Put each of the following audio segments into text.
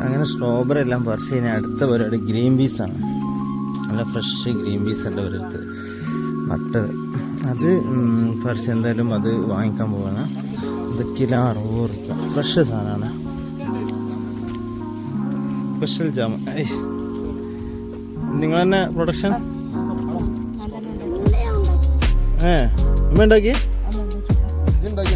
അങ്ങനെ സ്ട്രോബെറി എല്ലാം പറിച്ച് കഴിഞ്ഞാൽ അടുത്ത പരിപാടി ഗ്രീൻ പീസാണ് നല്ല ഫ്രഷ് ഗ്രീൻ പീസ് ഉണ്ട് ഒരിടത്ത്. നട്ടത് അത് പറിച്ച് എന്തായാലും അത് വാങ്ങിക്കാൻ പോവാണ്. ഇത് കിലോ അറുപത് റുപ്യ. ഫ്രഷ് സാധനമാണ് സ്പെഷ്യൽ ജാമ നിങ്ങൾ തന്നെ പ്രൊഡക്ഷൻ ഏ. അമ്മ ഉണ്ടാക്കി ഇതുണ്ടാക്കി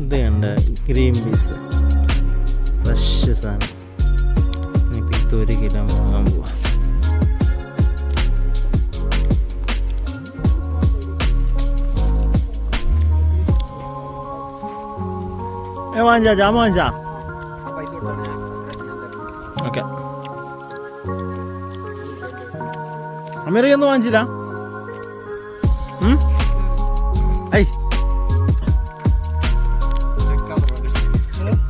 ഇത് കണ്ട ഗ്രീൻ പീസ് ഫ്രഷ് സാധനം. ഇനിയിപ്പോൾ ഇത് ഒരു കിലോ വാങ്ങാൻ പോവാം. ഏ വാങ്ങിച്ചാ ജാമ വാങ്ങിച്ചാ? ഓക്കെ. അമേരിക്കൊന്നും വാങ്ങിച്ചില്ല?